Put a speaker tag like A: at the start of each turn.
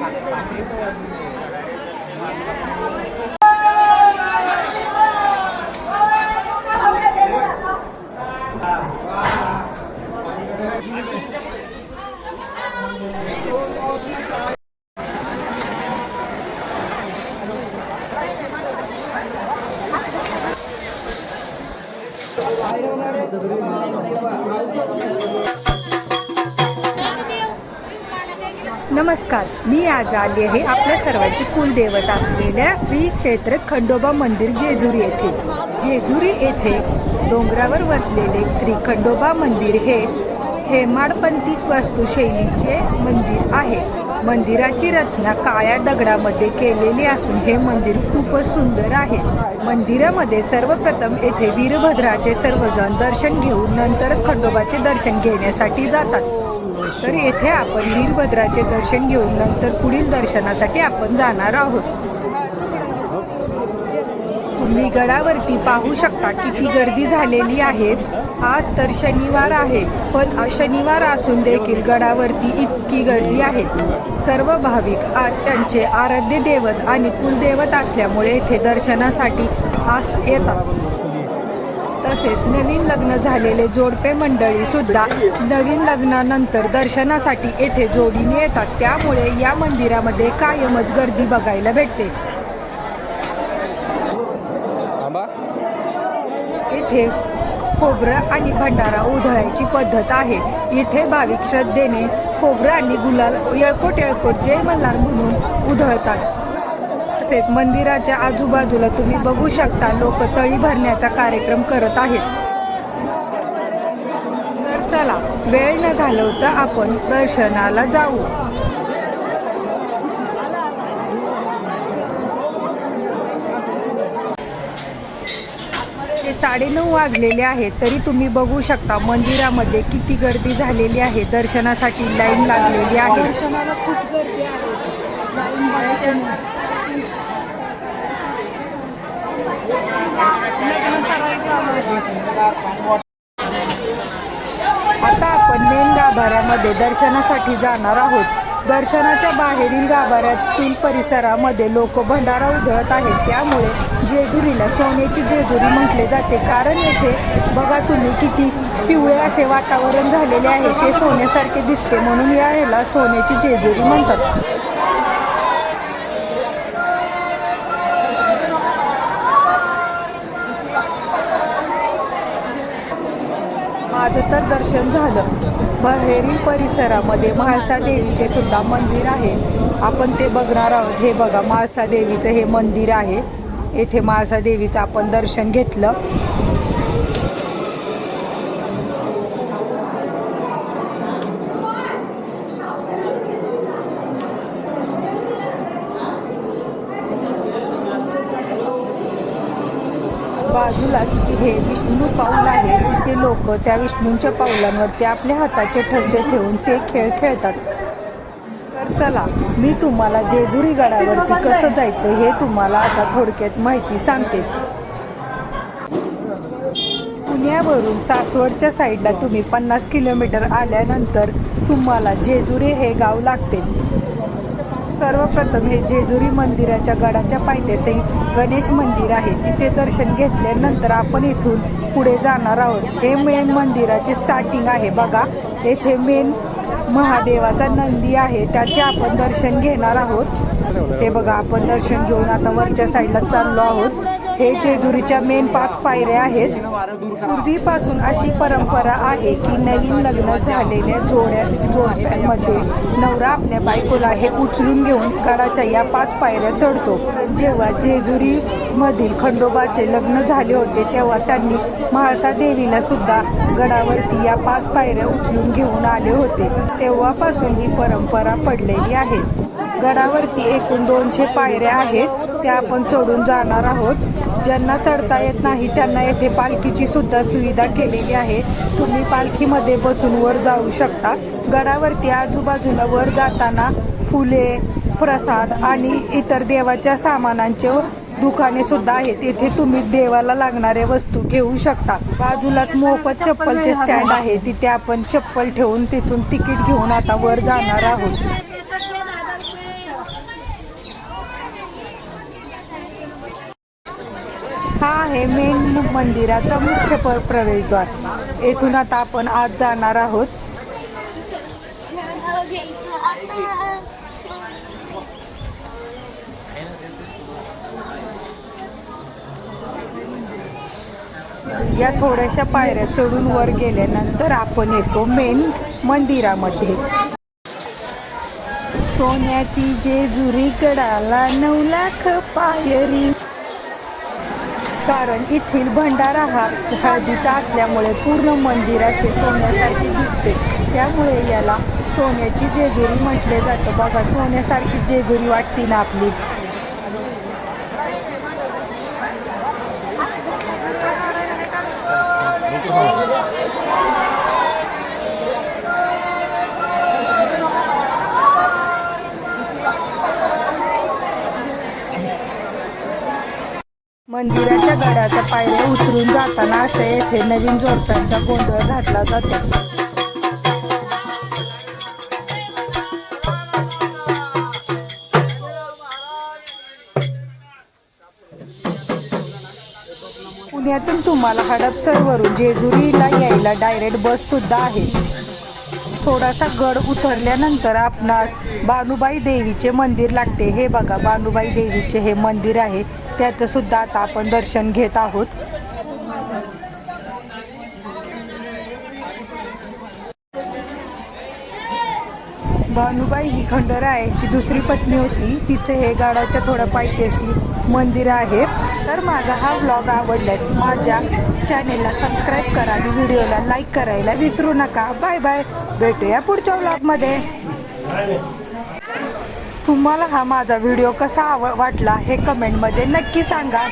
A: participa. Sim. नमस्कार मी आज आली आहे आपल्या सर्वांची कुलदेवत असलेल्या श्री क्षेत्र खंडोबा मंदिर जेजुरी येथे. जेजुरी येथे डोंगरावर वसलेले श्री खंडोबा मंदिर हे हेमाडपंथी वास्तुशैलीचे मंदिर आहे. मंदिराची रचना काळ्या दगडामध्ये केलेली असून हे मंदिर खूपच सुंदर आहे. मंदिरामध्ये सर्वप्रथम येथे वीरभद्राचे सर्वजण दर्शन घेऊन नंतरच खंडोबाचे दर्शन घेण्यासाठी जातात. तर येथे आपण वीरभद्राचे दर्शन घेऊन नंतर पुढील दर्शनासाठी आपण जाणार आहोत. तुम्ही गडावरती पाहू शकता किती गर्दी झालेली आहे. आज तर शनिवार आहे पण शनिवार असून देखील गडावरती इतकी गर्दी आहे. सर्व भाविक आज त्यांचे आराध्य दैवत आणि कुलदैवत असल्यामुळे येथे दर्शनासाठी आज येतात. तसेच नवीन लग्न झालेले जोडपे मंडळी सुद्धा नवीन लग्नानंतर दर्शनासाठी येथे जोडीने येतात. त्यामुळे या मंदिरामध्ये कायमच गर्दी बघायला भेटते. येथे खोबरं आणि भंडारा उधळायची पद्धत आहे. इथे भाविक श्रद्धेने खोबरं आणि गुलाल येळकोट येळकोट जय मल्हार म्हणून उधळतात. तसेच मंदिराच्या आजूबाजूला तुम्ही बघू शकता लोक तळी भरण्याचा कार्यक्रम करत आहेत. तर चला वेळ न घालवता आपण दर्शनाला जाऊ. जे साडेनऊ वाजलेले आहेत तरी तुम्ही बघू शकता मंदिरामध्ये किती गर्दी झालेली आहे दर्शनासाठी लाईन लागलेली आहे
B: दर्शनाला खूप गर्दी आहे लाईन बघायची लग्न सराई चालू आहे.
A: आता आपण मेन गाभाऱ्यामध्ये दर्शनासाठी जाणार आहोत. दर्शनाच्या बाहेरील गाभाऱ्यातील परिसरामध्ये लोक भंडारा उधळत आहेत. त्यामुळे जेजुरीला सोन्याची जेजुरी म्हटले जाते. कारण येथे बघा तुम्ही किती पिवळे असे वातावरण झालेले आहे. ते सोन्यासारखे दिसते म्हणून याला सोन्याची जेजुरी म्हणतात. माझं तर दर्शन झालं. बाहेरील परिसरामध्ये म्हाळसा देवीचे सुद्धा मंदिर आहे. आपण ते बघणार आहोत. हे बघा म्हाळसा देवीचं हे मंदिर आहे. येथे म्हाळसा देवीचं आपण दर्शन घेतलं. बाजूलाच हे विष्णू पाऊल आहे. तिथे लोक त्या विष्णूंच्या पाऊलांवरती आपल्या हाताचे ठसे ठेवून ते खेळ खेळतात. तर चला मी तुम्हाला जेजुरी गडावरती कसं जायचं हे तुम्हाला आता थोडक्यात माहिती सांगते. पुण्यावरून सासवडच्या साईडला तुम्ही पन्नास किलोमीटर आल्यानंतर तुम्हाला जेजुरी हे गाव लागते. सर्वप्रथम हे जेजुरी मंदिराच्या गडाच्या पायथ्याशी गणेश मंदिर आहे. तिथे दर्शन घेतल्यानंतर आपण इथून पुढे जाणार आहोत. हे मेन मंदिराचे स्टार्टिंग आहे. बघा येथे मेन महादेवाचा नंदी आहे. त्याचे आपण दर्शन घेणार आहोत. हे बघा आपण दर्शन घेऊन आता वरच्या साईडला चाललो आहोत. हे जेजुरीच्या मेन पाच पायऱ्या आहेत. पूर्वीपासून अशी परंपरा आहे की नवीन लग्न झालेल्या जोड्या जोडप्यांमध्ये नवरा आपल्या बायकोला हे उचलून घेऊन गडाच्या या पाच पायऱ्या चढतो. जेव्हा जेजुरीमधील खंडोबाचे लग्न झाले होते तेव्हा त्यांनी म्हाळसा देवीला सुद्धा गडावरती या पाच पायऱ्या उचलून घेऊन आले होते. तेव्हापासून ही परंपरा पडलेली आहे. गडावरती एकूण दोनशे पायऱ्या आहेत त्या आपण चढून जाणार आहोत. ज्यांना चढता येत नाही त्यांना येथे पालखीची सुद्धा सुविधा केलेली आहे. तुम्ही पालखीमध्ये बसून वर जाऊ शकता. गडावरती आजूबाजूला वर जाताना फुले प्रसाद आणि इतर देवाच्या सामानांचे दुकाने सुद्धा आहेत. येथे तुम्ही देवाला लागणाऱ्या वस्तू घेऊ शकता. बाजूलाच मोफत चप्पलचे स्टँड आहे. तिथे आपण चप्पल ठेवून तिथून तिकीट घेऊन आता वर जाणार आहोत. हा आहे मेन मंदिराचा मुख्य प प्रवेशद्वार. येथून आता आपण आज जाणार आहोत. या थोड्याशा पायऱ्या चढून वर गेल्यानंतर आपण येतो मेन मंदिरामध्ये. सोन्याची जेजुरी गडाला नऊ लाख पायरी. कारण येथील भंडारा हा हळदीचा असल्यामुळे पूर्ण मंदिर असे सोन्यासारखे दिसते. त्यामुळे याला सोन्याची जेजुरी म्हटले जातं. बघा सोन्यासारखी जेजुरी वाटते ना आपली. मंदिराच्या गडाच्या पायऱ्या उतरून जाताना असे येथे नवीन जोडप्यांचा गोंधळ घातला जातो. पुण्यातून तुम्हाला हडपसरवरून जेजुरीला यायला डायरेक्ट बस सुद्धा आहे. थोडासा गड उतरल्यानंतर आपणास बानुबाई देवीचे मंदिर लागते. हे बघा बानुबाई देवीचे हे मंदिर आहे. त्याचं सुद्धा आता आपण दर्शन घेत आहोत. भानुबाई ही खंडरायांची दुसरी पत्नी होती. तिचं हे गाडाच्या थोड्या पायथ्याशी मंदिर आहे. तर माझा हा व्लॉग आवडल्यास माझ्या चॅनेलला सबस्क्राईब करा आणि व्हिडिओला लाईक करायला विसरू नका. बाय बाय भेटूया पुढच्या व्लॉगमध्ये तुम्हाला हा माझा व्हिडिओ कसा आव वाटला हे कमेंटमध्ये नक्की सांगा.